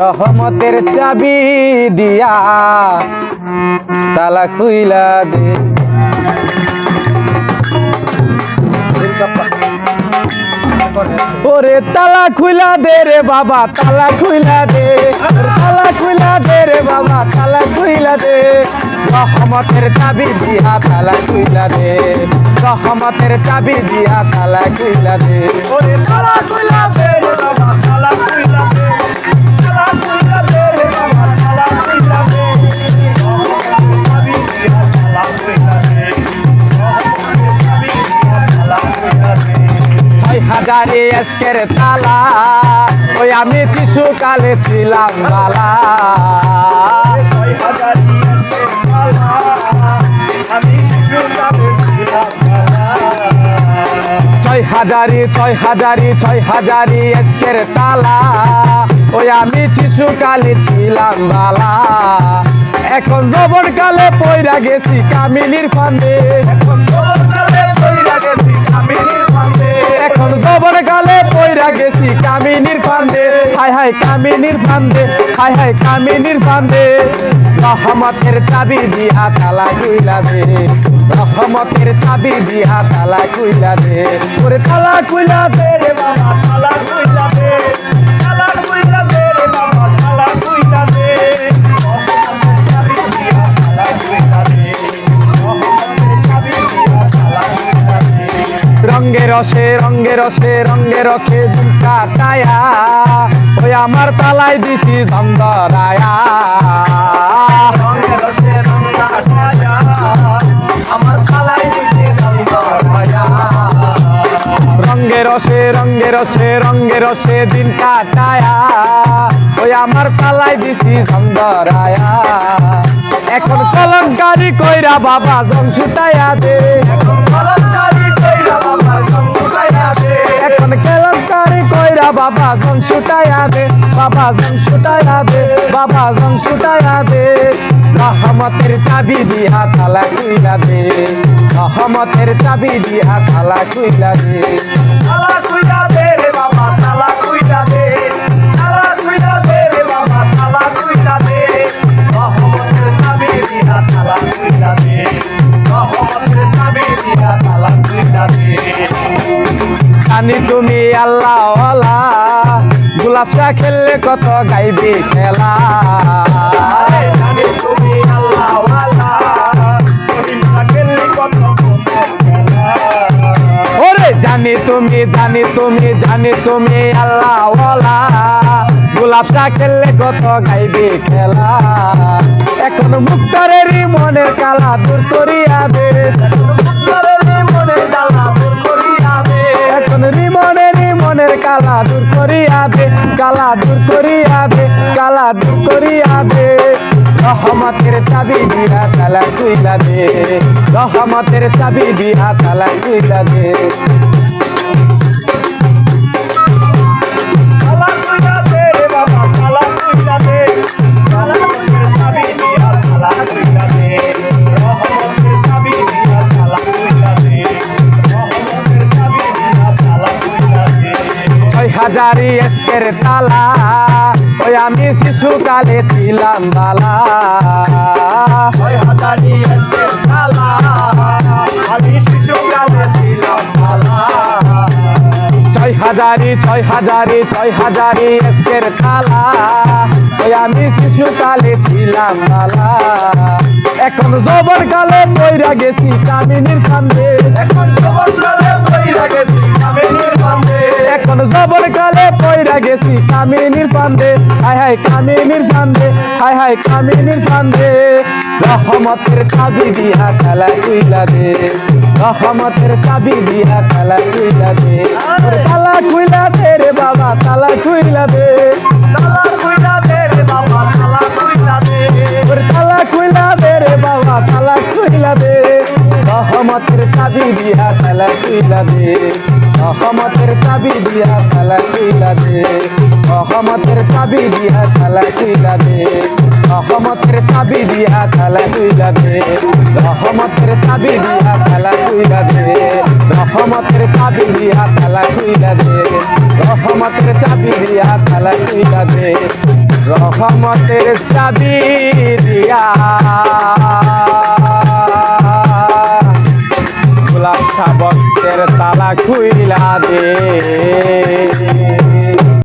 রহমতের চাবি দিয়া তালা খুইলা দে। ওরে তালা খুইলা দে রে বাবা, তালা খুইলা দে। তালা খুইলা দে রে বাবা, তালা খুইলা দে। রহমতের চাবি দিয়া তালা খুইলা দে। রহমতের চাবি দিয়া তালা খুইলা দে। ওরে তালা কইলা দে রে বাবা, তালা কইলা দে। হাজারে এসকের তালা। ওই আমি শিশুকালে ছিলাম বালা। ছয় হাজারি শিশু ছয় হাজারি ছয় হাজারি এসকের তালা। ওই আমি শিশুকালে ছিলাম বালা। এখন জবর কালে পয়রা গেছি কামিনীর ফান্দে। এখন ফান্দে হাই হাই কামিনীর ফান্দে রহমতের চাবি দিয়া তালা কইলা দে। রহমতের চাবি দিয়া তালা কইলা দে। ওরে তালা কইলা দে রে বাবা, তালা কইলা দে। রঙ্গে রসে রঙ্গে রসে রঙ্গে রসে, ঝুমকা টায়া ওই আমার তালাই দিছি ধন্দরায়া। রঙ্গে রসে রঙ্গে রসে রঙ্গে রসে দিন কাটায়া। ওই আমার তালাই দিছি ধন্দরায়া। এখন কলঙ্কারি কইরা বাবা জমসুতায়া দে। কলমকারি জমসুতায়া দে বাবা জমসুতায়া দে বাবা জমসুতায়া দে রহমতের চাবি দিয়া তালা কুইলা দে রহমতের চাবি দিয়া তালা কুইলা দে তালা কইলা দে রে বাবা, তালা দে জানি তুমি আল্লাহ গোলাপ চা খেললে কত গাইবে খেলা? ওরে জানি তুমি জানি তুমি জানি তুমি আল্লাহ গোলাপ চা খেললে কত গাইবে খেলা? এখন মুক্তারেরই মনের কালা দূর করিয়া দে। দূর করিয়া দে কালা দূর করিয়া দে রহমতের চাবি দিয়া তালা কুইলা দে রহমতের চাবি দিয়া তালা কুইলা দে হাজারি এসকের তালা। ওই আমি শিশুকালে ছিলাম বালা। ছয় হাজারি এসে তালা। আমি শিশুকালে ছিলাম তালা ছয় হাজারি ছয় হাজারি ছয় হাজারি এসকের তালা। ওই আমি শিশুকালে ছিলাম বালা। এখন জবর কালে পয়রা গেছি কামিনীর কান্দে। এখন খবর চলে কইরা গেছি আমি নির্বান্ধে এখন জবর কালে পয়রা গেছি, কামিনীর কান্দে হাই হাই, কামিনীর কান্দে হাই হাই, কামিনীর কান্দে রহমতের চাবি দিয়া খেলা কুইলা দে। রহমতের চাবি দিয়া খেলা কুইলা দে। তালা কুইলা দে রে বাবা, তালা কুইলা দে। দিয়া খেলা কুইলা দে। রহমতের চাবি দিয়া খেলা কুইলা দে। রহমতের চাবি দিয়া তালা খুইলা দে। রহমতের চাবি দিয়া তালা খুইলা দে। রহমতের চাবি দিয়া তালা খুইলা দে। রহমতের চাবি দিয়া তালা খুইলা দে। রহমতের চাবি দিয়া তালা খুইলা দে। রহমতের চাবি দিয়া সাবকের তালা খুইলা দে।